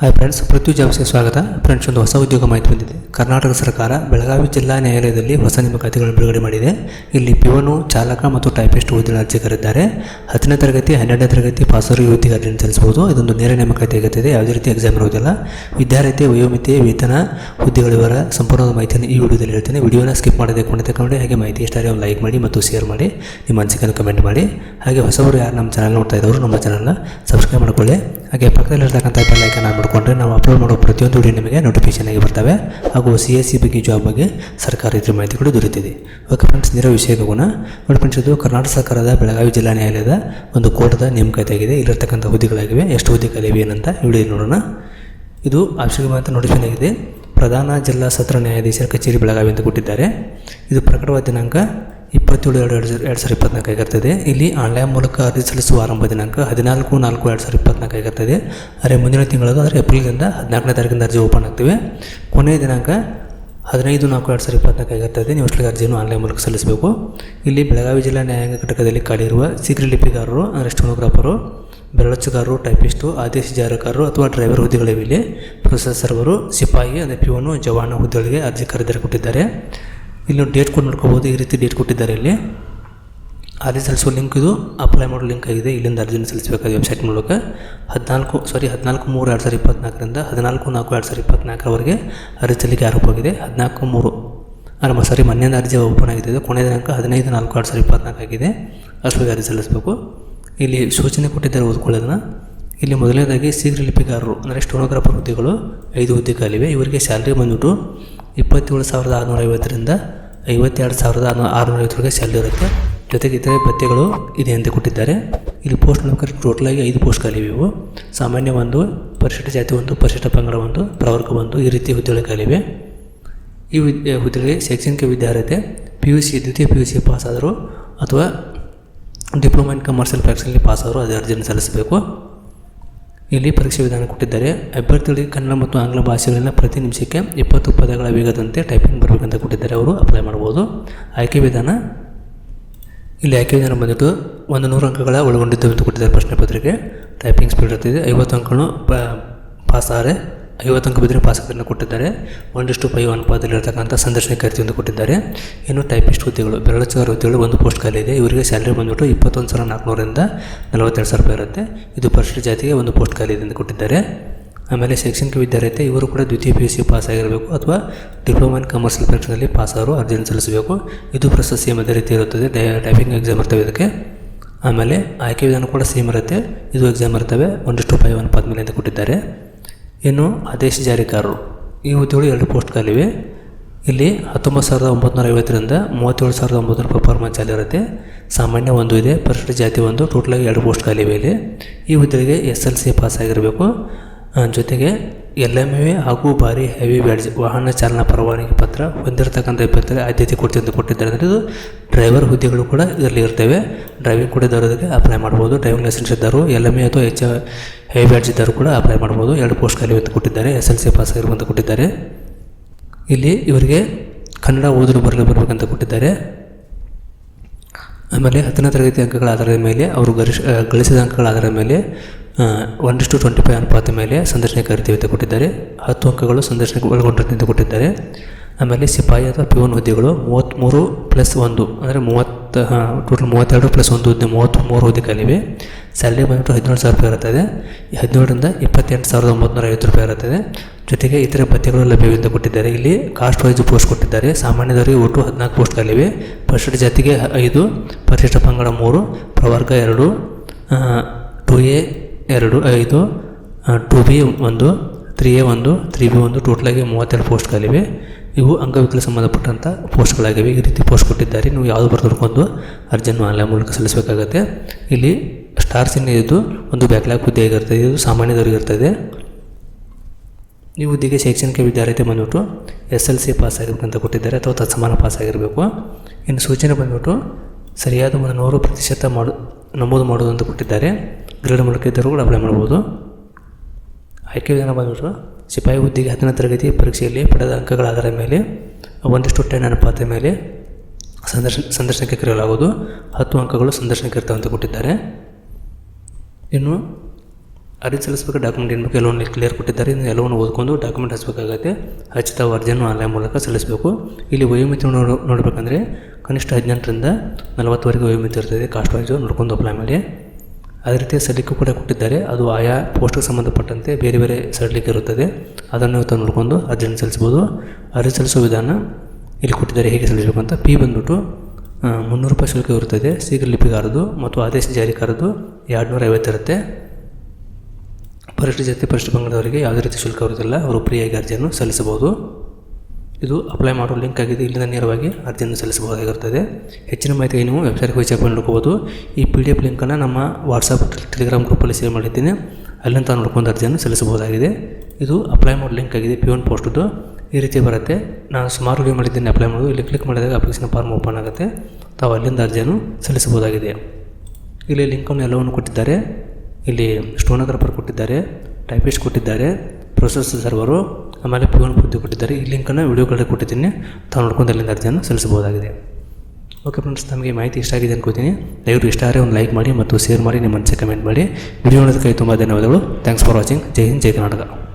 Hi friends ಪೃಥ್ವಿ ಜಾಬ್ಸ್ಗೆ ಸ್ವಾಗತ. Friends ಒಂದು ಹೊಸ ಉದ್ಯೋಗ ಮಾಹಿತಿ ಬಂದಿದೆ. ಕರ್ನಾಟಕ ಸರ್ಕಾರ ಬೆಳಗಾವಿ ಜಿಲ್ಲಾ ನ್ಯಾಯಾಲಯದಲ್ಲಿ ಹೊಸ ನೇಮಕಾತಿಗಳನ್ನು ಬಿಡುಗಡೆ ಮಾಡಿದೆ. ಇಲ್ಲಿ ಪಿವನು, ಚಾಲಕ ಮತ್ತು ಟೈಪಿಸ್ಟ್ ಹುದ್ದೆಗಳ ಅರ್ಜಿ ಕರೆದಿದ್ದಾರೆ ಹತ್ತನೇ ತರಗತಿ, ಹನ್ನೆರಡನೇ ತರಗತಿ ಪಾಸರು ಯುವತಿಗೆ ಅರ್ಜಿಯನ್ನು ಸಲ್ಲಿಸಬಹುದು. ಇದೊಂದು ನೇರ ನೇಮಕಾತಿ ಆಗುತ್ತದೆ ಯಾವುದೇ ರೀತಿ ಎಕ್ಸಾಮ್ ಇರುವುದಿಲ್ಲ. ವಿದ್ಯಾರ್ಥಿ, ವಯೋಮಿತಿ, ವೇತನ, ಹುದ್ದೆಗಳ ವಿವರ ಸಂಪೂರ್ಣ ಮಾಹಿತಿಯನ್ನು ಈ ವಿಡಿಯೋದಲ್ಲಿ ಹೇಳ್ತೇನೆ. ವಿಡಿಯೋನ ಸ್ಕಿಪ್ ಮಾಡದೆ ಕೊನೆ ತಗೊಂಡು ಹಾಗೆ ಮಾಹಿತಿ ಇಷ್ಟಾರೆ ಒಂದು ಲೈಕ್ ಮಾಡಿ ಮತ್ತು ಶೇರ್ ಮಾಡಿ. ನಿಮ್ಮ ಅನಿಸಿಕೆಯನ್ನು ಕಮೆಂಟ್ ಮಾಡಿ. ಹಾಗೆ ಹೊಸಬರು ಯಾರು ನಮ್ಮ ಚಾನಲ್ ನೋಡ್ತಾ ಇದ್ದವರು ನಮ್ಮ ಚಾನಲ್ನ ಸಬ್ಸ್ಕ್ರೈಬ್ ಮಾಡ್ಕೊಳ್ಳಿ. ಹಾಗೆ ಪಕ್ಕದಲ್ಲಿರ್ತಕ್ಕಂಥ ಬೆಲ್ ಐಕನ್ ಆನ್ ಮಾಡಿಕೊಂಡ್ರೆ ನಾವು ಅಪ್ಲೋಡ್ ಮಾಡೋ ಪ್ರತಿಯೊಂದು ವಿಡಿಯೋ ನಿಮಗೆ ನೋಟಿಫಿಕೇಶನ್ ಆಗಿ ಬರ್ತವೆ. ಹಾಗೂ ಸಿ ಎಸ್ ಸಿ ಬಗ್ಗೆ ಜಾಬ್ ಬಗ್ಗೆ ಸರ್ಕಾರಿ ಇದ್ರ ಕೂಡ ದೊರೆತಿದೆ ಓಕೆ ಫ್ರೆಂಡ್ಸ್ ನೇರ ವಿಷಯ ಹೋಗೋಣ. ನೋಡಿ ಇದು ಕರ್ನಾಟಕ ಸರ್ಕಾರದ ಬೆಳಗಾವಿ ಜಿಲ್ಲಾ ನ್ಯಾಯಾಲಯದ ಒಂದು ಕೋರ್ಟದ ನೇಮಕಾತಿ ಆಗಿದೆ ಇಲ್ಲಿರ್ತಕ್ಕಂಥ ಹುದ್ದೆಗಳಾಗಿವೆ. ಎಷ್ಟು ಹುದ್ದೆಗಳಿವೆ ಏನಂತ ವಿಡಿಯೋ ನೋಡೋಣ. ಇದು ಆಪ್ಷನ್ಗಳಂತ ನೋಟಿಫಿಕೇಶನ್ ಆಗಿದೆ. ಪ್ರಧಾನ ಜಿಲ್ಲಾ ಸತ್ರ ನ್ಯಾಯಾಧೀಶರ ಕಚೇರಿ ಬೆಳಗಾವಿ ಅಂತ ಕೊಟ್ಟಿದ್ದಾರೆ. ಇದು ಪ್ರಕಟವಾದ ದಿನಾಂಕ ಇಪ್ಪತ್ತೇಳು ಎರಡು ಎರಡು ಎರಡು ಸಾವಿರ ಇಪ್ಪತ್ನಾಲ್ಕು ಆಗಿರ್ತದೆ. ಇಲ್ಲಿ ಆನ್ಲೈನ್ ಮೂಲಕ ಅರ್ಜಿ ಸಲ್ಲಿಸುವ ಆರಂಭ ದಿನಾಂಕ ಹದಿನಾಲ್ಕು ನಾಲ್ಕು ಎರಡು ಸಾವಿರ ಇಪ್ಪತ್ನಾಲ್ಕು ಆಗಿರ್ತದೆ. ಆದರೆ ಮುಂದಿನ ತಿಂಗಳದು ಅಂದರೆ ಏಪ್ರಿಲ್ದಿಂದ ಹದಿನಾಲ್ಕನೇ ತಾರೀಕಿಂದ ಅರ್ಜಿ ಓಪನ್ ಆಗ್ತವೆ. ಕೊನೆಯ ದಿನಾಂಕ ಹದಿನೈದು ನಾಲ್ಕು ಎರಡು ಸಾವಿರ ಇಪ್ಪತ್ನಾಲ್ಕು ಆಗಿರ್ತದೆ. ನೀವು ಅಷ್ಟೊತ್ತಿಗೆ ಅರ್ಜಿಯನ್ನು ಆನ್ಲೈನ್ ಮೂಲಕ ಸಲ್ಲಿಸಬೇಕು. ಇಲ್ಲಿ ಬೆಳಗಾವಿ ಜಿಲ್ಲಾ ನ್ಯಾಯಾಂಗ ಘಟಕದಲ್ಲಿ ಖಾಲಿರುವ ಶೀಘ್ರ ಲಿಪಿಗಾರರು ಅಂದರೆ ಸ್ಟೋನೋಗ್ರಾಫರು ಬೆರಳಚ್ಚುಗಾರರು, ಟೈಪಿಸ್ಟು, ಆದೇಶ ಜಾರಕಾರರು ಅಥವಾ ಡ್ರೈವರ್ ಹುದ್ದೆಗಳಿವೆ. ಇಲ್ಲಿ ಪ್ರೊಸೆಸ್ ಸರ್ವರು ಸಿಪಾಯಿ, ಅಂದರೆ ಪಿವನು ಜವಾನ ಹುದ್ದೆಗಳಿಗೆ ಅರ್ಜಿ ಕರೆದರೆ ಕೊಟ್ಟಿದ್ದಾರೆ. ಇಲ್ಲಿ ಡೇಟ್ ಕೊಟ್ಟು ನೋಡ್ಕೋಬೋದು, ಈ ರೀತಿ ಡೇಟ್ ಕೊಟ್ಟಿದ್ದಾರೆ ಇಲ್ಲಿ. ಅರ್ಜಿ ಸಲ್ಲಿಸುವ ಲಿಂಕ್ ಇದು ಅಪ್ಲೈ ಮಾಡೋ ಲಿಂಕ್ ಆಗಿದೆ. ಇಲ್ಲಿಂದ ಅರ್ಜಿನ ಸಲ್ಲಿಸಬೇಕಾದ ವೆಬ್ಸೈಟ್ ಮೂಲಕ ಹದಿನಾಲ್ಕು ಸಾರಿ ಹದಿನಾಲ್ಕು ಮೂರು ಎರಡು ಸಾವಿರದ ಇಪ್ಪತ್ನಾಲ್ಕರಿಂದ ಹದಿನಾಲ್ಕು ನಾಲ್ಕು ಎರಡು ಸಾವಿರದ ಇಪ್ಪತ್ನಾಲ್ಕರವರೆಗೆ ಅರ್ಜಿ ಸಲ್ಲಿಕೆ ಆರೋಪವಾಗಿದೆ ಹದಿನಾಲ್ಕು ಮೂರು, ಅಲ್ಲ ಸಾರಿ ಮೊನ್ನೆಯಿಂದ ಅರ್ಜಿ ಓಪನ್ ಆಗಿದೆ ಕೊನೆ ಕೊನೆಯ ದಿನಾಂಕ ಹದಿನೈದು ನಾಲ್ಕು ಎರಡು ಸಾವಿರ ಇಪ್ಪತ್ನಾಲ್ಕು ಆಗಿದೆ. ಅಷ್ಟೊತ್ತಿಗೆ ಅರ್ಜಿ ಸಲ್ಲಿಸಬೇಕು. ಇಲ್ಲಿ ಸೂಚನೆ ಕೊಟ್ಟಿದ್ದಾರೆ ಓದ್ಕೊಳ್ಳೋದನ್ನು. ಇಲ್ಲಿ ಮೊದಲನೇದಾಗಿ, ಶೀಘ್ರ ಲಿಪಿಗಾರರು, ಅಂದರೆ ಸ್ಟೋನೋಗ್ರಾಫರ್ ಹುದ್ದೆಗಳು, ಐದು ಹುದ್ದೆ ಖಾಲಿವೆ ಇವರಿಗೆ ಸ್ಯಾಲ್ರಿ ಬಂದ್ಬಿಟ್ಟು ಇಪ್ಪತ್ತೇಳು ಸಾವಿರದ ಆರುನೂರ ಐವತ್ತರಿಂದ ಐವತ್ತೆರಡು ಸಾವಿರದ ಆರುನೂರ ಐವತ್ತರವರೆಗೆ ಸ್ಯಾಲ್ರಿ ಇರುತ್ತೆ. ಜೊತೆಗೆ ಇತರೆ ಭತ್ಯೆಗಳು ಇದೆ ಅಂತ ಕೊಟ್ಟಿದ್ದಾರೆ. ಇಲ್ಲಿ ಪೋಸ್ಟ್ ನೌಕರಿ ಟೋಟಲಾಗಿ ಐದು ಪೋಸ್ಟ್ ಖಾಲಿವೆ ಇವು ಸಾಮಾನ್ಯ ಒಂದು ಪರಿಶಿಷ್ಟ ಜಾತಿ ಒಂದು ಪರಿಶಿಷ್ಟ ಪಂಗಡ ಒಂದು, ಪ್ರವರ್ಗ ಒಂದು, ಈ ರೀತಿ ಹುದ್ದೆಗಳು ಈ ವಿದ್ಯೆ ಹುದ್ದೆಗಳಿಗೆ ಶೈಕ್ಷಣಿಕ ವಿದ್ಯಾರ್ಹತೆ ಪಿ ಯು ಸಿ ದ್ವಿತೀಯ ಪಿ ಯು ಸಿ ಪಾಸ್ ಆದರೂ ಅಥವಾ ಡಿಪ್ಲೊಮಾ ಇನ್ ಕಮರ್ಷಿಯಲ್ ಫ್ಯಾಕ್ಟ್ರಿಯಲ್ಲಿ ಪಾಸ್ ಆದರೂ ಅದೇ ಅರ್ಜಿಯನ್ನು ಸಲ್ಲಿಸಬೇಕು. ಇಲ್ಲಿ ಪರೀಕ್ಷೆ ವಿಧಾನ ಕೊಟ್ಟಿದ್ದಾರೆ. ಅಭ್ಯರ್ಥಿಗಳಿಗೆ ಕನ್ನಡ ಮತ್ತು ಆಂಗ್ಲ ಭಾಷೆಗಳನ್ನ ಪ್ರತಿ ನಿಮಿಷಕ್ಕೆ ಇಪ್ಪತ್ತು ಪದಗಳ ವೇಗದಂತೆ ಟೈಪಿಂಗ್ ಬರಬೇಕಂತ ಕೊಟ್ಟಿದ್ದಾರೆ. ಅವರು ಅಪ್ಲೈ ಮಾಡ್ಬೋದು ಆಯ್ಕೆ ವಿಧಾನ. ಇಲ್ಲಿ ಆಯ್ಕೆ ವಿಧಾನ ಬಂದಿದ್ದು ಒಂದು ನೂರು ಅಂಕಗಳ ಒಳಗೊಂಡಿದ್ದು ಅಂತ ಕೊಟ್ಟಿದ್ದಾರೆ ಪ್ರಶ್ನೆ ಪತ್ರಿಕೆ. ಟೈಪಿಂಗ್ ಸ್ಪೀಡ್ ಇರ್ತಿದೆ ಐವತ್ತು ಅಂಕಗಳು ಪಾಸ್ ಆದರೆ ಐವತ್ತು ಅಂಕ ಬಿದ್ದರೆ ಪಾಸ್ ಆಗೋದನ್ನು ಕೊಟ್ಟಿದ್ದಾರೆ. ಒಂದಿಷ್ಟು ಫೈವ್ ಅನುಪಾತದಲ್ಲಿರ್ತಕ್ಕಂಥ ಸಂದರ್ಶನ ಕರಿತಿ ಅಂತ ಕೊಟ್ಟಿದ್ದಾರೆ. ಇನ್ನು ಟೈಪಿಸ್ಟ್ ಹುದ್ದೆಗಳು, ಬೆರಳಚ್ಚಗಾರ ಹುದ್ದೆಗಳು ಒಂದು ಪೋಸ್ಟ್ ಖಾಲಿ ಇದೆ. ಇವರಿಗೆ ಸ್ಯಾಲ್ರಿ ಬಂದ್ಬಿಟ್ಟು ಇಪ್ಪತ್ತೊಂದು ಸಾವಿರ ನಾಲ್ಕುನೂರಿಂದ ನಲವತ್ತೆರಡು ಸಾವಿರ ರೂಪಾಯಿ ಇರುತ್ತೆ. ಇದು ಪರಿಶಿಷ್ಟ ಜಾತಿಗೆ ಒಂದು ಪೋಸ್ಟ್ ಖಾಲಿ ಇದೆ ಅಂತ ಕೊಟ್ಟಿದ್ದಾರೆ. ಆಮೇಲೆ ಶೈಕ್ಷಣಿಕ ವಿದ್ಯಾರ್ಥಿ ಇವರು ಕೂಡ ದ್ವಿತೀಯ ಪಿ ಯು ಸಿ ಪಾಸ್ ಆಗಿರಬೇಕು ಅಥವಾ ಡಿಪ್ಲೊಮಾ ಇನ್ ಕಮರ್ಷಿಯಲ್ ಪರೀಕ್ಷೆಯಲ್ಲಿ ಪಾಸ್ ಆದರೂ ಅರ್ಜಿಯನ್ನು ಸಲ್ಲಿಸಬೇಕು. ಇದು ಪ್ರಸ್ತುತ ಸೇಮ್ ಅದೇ ರೀತಿ ಇರುತ್ತದೆ. ಟೈಪಿಂಗ್ ಎಕ್ಸಾಮ್ ಇರ್ತವೆ ಇದಕ್ಕೆ. ಆಮೇಲೆ ಆಯ್ಕೆ ವಿಧಾನ ಕೂಡ ಸೇಮ್ ಇರುತ್ತೆ. ಇದು ಎಕ್ಸಾಮ್ ಇರ್ತವೆ. ಒಂದಿಷ್ಟು ಫೈವ್ ಪಾದ ಮೇಲೆ ಅಂತ ಕೊಟ್ಟಿದ್ದಾರೆ. ಇನ್ನು ಆದೇಶ ಜಾರಿಕಾರರು. ಈ ಹುದ್ದೆಗಳು ಎರಡು ಪೋಸ್ಟ್ ಖಾಲಿವೆ. ಇಲ್ಲಿ ಹತ್ತೊಂಬತ್ತು ಸಾವಿರದ ಒಂಬತ್ತುನೂರ ಐವತ್ತರಿಂದ ಮೂವತ್ತೇಳು ಸಾವಿರದ ಒಂಬತ್ತು ರೂಪಾಯಿ ಪರ್ಮಂಚ್ ಇರುತ್ತೆ. ಸಾಮಾನ್ಯ ಒಂದು ಇದೆ ಪರಿಶಿಷ್ಟ ಜಾತಿ ಒಂದು, ಟೋಟಲಾಗಿ ಎರಡು ಪೋಸ್ಟ್ ಖಾಲಿವೆ ಇಲ್ಲಿ. ಈ ಹುದ್ದೆಗೆ ಎಸ್ ಎಲ್ ಸಿ ಪಾಸ್ ಆಗಿರಬೇಕು. ಜೊತೆಗೆ ಎಲ್ ಎಂ ಎ ಹಾಗೂ ಭಾರಿ ಹೆವಿ ಬ್ಯಾಡ್ಜ್ ವಾಹನ ಚಾಲನಾ ಪರವಾನಗಿ ಪತ್ರ ಹೊಂದಿರತಕ್ಕಂಥ ಅಭ್ಯರ್ಥಿಗೆ ಆದ್ಯತೆ ಕೊಡ್ತೀವಿ ಅಂತ ಕೊಟ್ಟಿದ್ದಾರೆ. ಅಂದರೆ ಇದು ಡ್ರೈವರ್ ಹುದ್ದೆಗಳು ಕೂಡ ಇದರಲ್ಲಿ ಇರ್ತವೆ. ಡ್ರೈವಿಂಗ್ ಕೂಡ ಇದ್ದವರಿಗೆ ಅಪ್ಲೈ ಮಾಡ್ಬೋದು. ಡ್ರೈವಿಂಗ್ ಲೈಸೆನ್ಸ್ ಇದ್ದರು ಎಲ್ ಎಂ ಎ ಅಥವಾ ಎಚ್ ಹೆವಿ ಬ್ಯಾಡ್ಜ್ ಇದ್ದರೂ ಕೂಡ ಅಪ್ಲೈ ಮಾಡ್ಬೋದು. ಎರಡು ಪೋಸ್ಟ್ ಖಾಲಿ ಅಂತ ಕೊಟ್ಟಿದ್ದಾರೆ. ಎಸ್ ಎಲ್ ಸಿ ಪಾಸ್ ಆಗಿರುವಂತ ಕೊಟ್ಟಿದ್ದಾರೆ. ಇಲ್ಲಿ ಇವರಿಗೆ ಕನ್ನಡ ಓದಲು ಬರಲು ಬರಬೇಕಂತ ಕೊಟ್ಟಿದ್ದಾರೆ. ಆಮೇಲೆ ಹತ್ತನೇ ತರಗತಿ ಅಂಕಗಳ ಆಧಾರದ ಮೇಲೆ ಅವರು ಗರಿಷ್ಠ ಗಳಿಸಿದ ಅಂಕಗಳ ಆಧಾರದ ಮೇಲೆ ಒನ್ ಟ್ವೆಂಟಿ ಫೈವ್ ಅನುಪಾತ ಮೇಲೆ ಸಂದರ್ಶನ ಕರಿತೀವಿ ಅಂತ ಕೊಟ್ಟಿದ್ದಾರೆ. ಹತ್ತು ಅಂಕಗಳು ಸಂದರ್ಶನಕ್ಕೆ ಒಳಗೊಂಡಿರುತ್ತೆ ಕೊಟ್ಟಿದ್ದಾರೆ. ಆಮೇಲೆ ಸಿಪಾಯಿ ಅಥವಾ ಪಿವನ್ ಹುದ್ದೆಗಳು ಮೂವತ್ತ್ಮೂರು ಪ್ಲಸ್ ಒಂದು, ಅಂದರೆ ಮೂವತ್ತು ಟೋಟಲ್ ಮೂವತ್ತೆರಡು ಪ್ಲಸ್ ಒಂದು ಹುದ್ದೆ, ಮೂವತ್ತ್ಮೂರು ಹುದ್ದೆ ಖಾಲಿವೆ ಸ್ಯಾಲ್ರಿ ಬಂದ್ಬಿಟ್ಟು ಹದಿನೇಳು ಸಾವಿರ ರೂಪಾಯಿ ಇರುತ್ತದೆ. ಹದಿನೇಳರಿಂದ ಇಪ್ಪತ್ತೆಂಟು ಸಾವಿರದ ಒಂಬತ್ತು ಐವತ್ತು ರೂಪಾಯಿ ಇರುತ್ತದೆ. ಜೊತೆಗೆ ಇತರೆ ಭತ್ಯೆಗಳು ಲಭ್ಯವಿಂದ ಕೊಟ್ಟಿದ್ದಾರೆ. ಇಲ್ಲಿ ಕಾಸ್ಟ್ ವೈಸ್ ಪೋಸ್ಟ್ ಕೊಟ್ಟಿದ್ದಾರೆ. ಸಾಮಾನ್ಯದವರಿಗೆ ಒಟ್ಟು ಹದಿನಾಲ್ಕು ಪೋಸ್ಟ್ಗಳಿವೆ. ಪರಿಶಿಷ್ಟ ಜಾತಿಗೆ ಐದು, ಪರಿಶಿಷ್ಟ ಪಂಗಡ ಮೂರು, ಪ್ರವರ್ಗ ಎರಡು ಟು ಎ ಎರಡು, ಐದು ಟು ಬಿ ಒಂದು, ತ್ರೀ ಎ ಒಂದು, ತ್ರೀ ಬಿ ಒಂದು ಟೋಟಲಾಗಿ ಮೂವತ್ತೆರಡು ಪೋಸ್ಟ್ಗಳಿವೆ. ಇವು ಅಂಗವಿಕಲ ಸಂಬಂಧಪಟ್ಟಂಥ ಪೋಸ್ಟ್ಗಳಾಗಿವೆ. ಈ ರೀತಿ ಪೋಸ್ಟ್ ಕೊಟ್ಟಿದ್ದಾರೆ. ನೀವು ಯಾವುದು ಬರೆದುಕೊಂಡು ಅರ್ಜಿಯನ್ನು ಆನ್ಲೈನ್ ಮೂಲಕ ಸಲ್ಲಿಸಬೇಕಾಗತ್ತೆ. ಇಲ್ಲಿ ಸ್ಟಾರ್ ಚಿಹ್ನೆ ಇದ್ದು ಒಂದು ಬ್ಯಾಕ್ಲಾಗ್ ಹುದ್ದೆ ಆಗಿರ್ತದೆ. ಇದು ಸಾಮಾನ್ಯದವರಿಗೆ ಇರ್ತದೆ. ಈ ಹುದ್ದೆಗೆ ಶೈಕ್ಷಣಿಕ ವಿದ್ಯಾರ್ಥಿ ಬಂದ್ಬಿಟ್ಟು ಎಸ್ ಎಲ್ ಸಿ ಪಾಸ್ ಆಗಿರ್ಬೇಕಂತ ಕೊಟ್ಟಿದ್ದಾರೆ ಅಥವಾ ತತ್ಸಮಾನ ಪಾಸ್ ಆಗಿರಬೇಕು ಇನ್ನು ಸೂಚನೆ ಬಂದ್ಬಿಟ್ಟು ಸರಿಯಾದ ನೂರು ಪ್ರತಿಶತ ಮಾಡು, ನಮೂದು ಮಾಡೋದು ಅಂತ ಕೊಟ್ಟಿದ್ದಾರೆ. ಗ್ರೇಡ್ ಮೂಲಕ ಇದ್ದರೂ ಕೂಡ ಅಪ್ಲೈ ಮಾಡ್ಬೋದು. ಆಯ್ಕೆ ವಿಧಾನ ಬಂದ್ಬಿಟ್ಟು ಸಿಪಾಯಿ ಹುದ್ದೆಗೆ ಹತ್ತನೇ ತರಗತಿ ಪರೀಕ್ಷೆಯಲ್ಲಿ ಪಡೆದ ಅಂಕಗಳ ಆಧಾರದ ಮೇಲೆ ಒಂದಿಷ್ಟು ಟೆನ್ ಅನುಪಾತ ಮೇಲೆ ಸಂದರ್ಶನ ಸಂದರ್ಶನಕ್ಕೆ ಕರೆಯಲಾಗುವುದು. ಹತ್ತು ಅಂಕಗಳು ಸಂದರ್ಶನಕ್ಕೆ ಇರ್ತವೆ ಅಂತ ಕೊಟ್ಟಿದ್ದಾರೆ. ಇನ್ನು ಅರ್ಜಿ ಸಲ್ಲಿಸಬೇಕು ಡಾಕ್ಯುಮೆಂಟ್ ಏನು ಬೇಕು ಎಲ್ಲವನ್ನು ಕ್ಲಿಯರ್ ಕೊಟ್ಟಿದ್ದಾರೆ. ಇನ್ನು ಎಲ್ಲವನ್ನು ಓದ್ಕೊಂಡು ಡಾಕ್ಯುಮೆಂಟ್ ಹಚ್ಚಬೇಕಾಗತ್ತೆ ಹಚ್ಚಿದ ಅರ್ಜಿಯನ್ನು ಆನ್ಲೈನ್ ಮೂಲಕ ಸಲ್ಲಿಸಬೇಕು. ಇಲ್ಲಿ ವಯೋಮಿತಿ ನೋಡ, ನೋಡಬೇಕಂದ್ರೆ ಕನಿಷ್ಠ ಹದಿನೆಂಟರಿಂದ ನಲವತ್ತುವರೆಗೆ ವಯೋಮಿತಿ ಇರ್ತದೆ. ಕಾಸ್ಟ್ ವೈಸು ನೋಡ್ಕೊಂಡು ಅಪ್ಲೈ ಮಾಡಿ. ಅದೇ ರೀತಿ ಸಲಿಕೆ ಕೂಡ ಕೊಟ್ಟಿದ್ದಾರೆ. ಅದು ಆಯಾ ಪೋಸ್ಟ್ಗೆ ಸಂಬಂಧಪಟ್ಟಂತೆ ಬೇರೆ ಬೇರೆ ಸಡಿಲಿಕೆ ಇರುತ್ತದೆ. ಅದನ್ನು ಇವತ್ತು ನೋಡಿಕೊಂಡು ಅರ್ಜಿಯನ್ನು ಸಲ್ಲಿಸ್ಬೋದು ಅರ್ಜಿ ಸಲ್ಲಿಸುವ ವಿಧಾನ ಇಲ್ಲಿ ಕೊಟ್ಟಿದ್ದಾರೆ. ಹೇಗೆ ಸಲ್ಲಿಸಬೇಕು ಅಂತ? ಪಿ ಬಂದ್ಬಿಟ್ಟು ಮುನ್ನೂರು ರೂಪಾಯಿ ಶುಲ್ಕ ಇರುತ್ತದೆ. ಶೀಘ್ರ ಲಿಪಿಗಾರದು ಮತ್ತು ಆದೇಶ ಜಾರಿಕಾರದು ಎರಡು ನೂರ ಐವತ್ತಿರುತ್ತೆ ಪರಿಶಿಷ್ಟ ಜಾತಿ, ಪರಿಶಿಷ್ಟ ಪಂಗಡದವರಿಗೆ ಯಾವುದೇ ರೀತಿ ಶುಲ್ಕ ಇರುವುದಿಲ್ಲ. ಅವರು ಫ್ರೀಯಾಗಿ ಅರ್ಜಿಯನ್ನು ಸಲ್ಲಿಸಬಹುದು. ಇದು ಅಪ್ಲೈ ಮಾಡೋ ಲಿಂಕ್ ಆಗಿದೆ, ಇಲ್ಲಿಂದ ನೇರವಾಗಿ ಅರ್ಜಿಯನ್ನು ಸಲ್ಲಿಸಬಹುದಾಗಿರುತ್ತದೆ. ಹೆಚ್ಚಿನ ಮಾಹಿತಿಗೆ ನೀವು ವೆಬ್ಸೈಟ್ಗೆ ವಿಚಾರ ನೋಡ್ಕೋಬೋದು ಈ ಪಿ ಡಿ ಎಫ್ ಲಿಂಕನ್ನು ನಮ್ಮ ವಾಟ್ಸಪ್ ಟೆಲಿಗ್ರಾಮ್ ಗ್ರೂಪಲ್ಲಿ ಸೇವ್ ಮಾಡಿದ್ದೀನಿ ಅಲ್ಲಿಂದ ನೋಡ್ಕೊಂಡು ಅರ್ಜಿಯನ್ನು ಸಲ್ಲಿಸಬಹುದಾಗಿದೆ. ಇದು ಅಪ್ಲೈ ಮಾಡೋ ಲಿಂಕ್ ಆಗಿದೆ ಪಿ ಒನ್ ಪೋಸ್ಟ್ದು ಈ ರೀತಿ ಬರುತ್ತೆ. ನಾನು ಸುಮಾರು ವ್ಯೂ ಮಾಡಿದ್ದೀನಿ ಅಪ್ಲೈ ಮಾಡೋದು. ಇಲ್ಲಿ ಕ್ಲಿಕ್ ಮಾಡಿದಾಗ ಅಪ್ಲಿಕೇಶನ್ ಫಾರ್ಮ್ ಓಪನ್ ಆಗುತ್ತೆ. ತಾವು ಅಲ್ಲಿಂದ ಅರ್ಜಿಯನ್ನು ಸಲ್ಲಿಸಬಹುದಾಗಿದೆ. ಇಲ್ಲಿ ಲಿಂಕನ್ನು ಎಲ್ಲವನ್ನು ಕೊಟ್ಟಿದ್ದಾರೆ. ಇಲ್ಲಿ ಸ್ಟೋನೋಗ್ರಾಫರ್ ಕೊಟ್ಟಿದ್ದಾರೆ. ಟೈಪಿಸ್ಟ್ ಕೊಟ್ಟಿದ್ದಾರೆ. ಪ್ರೊಸೆಸ್ ಸರ್ವರು ಆಮೇಲೆ ಪಿ ಒನ್ ಕೊಟ್ಟಿದ್ದಾರೆ. ಈ ಲಿಂಕನ್ನು ವಿಡಿಯೋಗಳಲ್ಲಿ ಕೊಟ್ಟಿದ್ದೀನಿ. ತಾವು ನೋಡ್ಕೊಂಡು ಅಲ್ಲಿಂದ ಅರ್ಜಿಯನ್ನು ಸಲ್ಲಿಸಬಹುದಾಗಿದೆ. ಓಕೆ ಫ್ರೆಂಡ್ಸ್ ನಮಗೆ ಮಾಹಿತಿ ಇಷ್ಟ ಆಗಿದೆ ಅನ್ಕೋತೀನಿ. ದಯವಿಟ್ಟು ಇಷ್ಟ ಆದರೆ ಒಂದು ಲೈಕ್ ಮಾಡಿ ಮತ್ತು ಶೇರ್ ಮಾಡಿ, ನಿಮ್ಮ ಮನಸ್ಸಿಗೆ ಕಮೆಂಟ್ ಮಾಡಿ. ವಿಡಿಯೋ ನೋಡೋದಕ್ಕೆ ತುಂಬ ಧನ್ಯವಾದಗಳು. ಥ್ಯಾಂಕ್ಸ್ ಫಾರ್ ವಾಚಿಂಗ್ ಜೈ ಹಿಂದ್, ಜೈ ಕರ್ನಾಟಕ.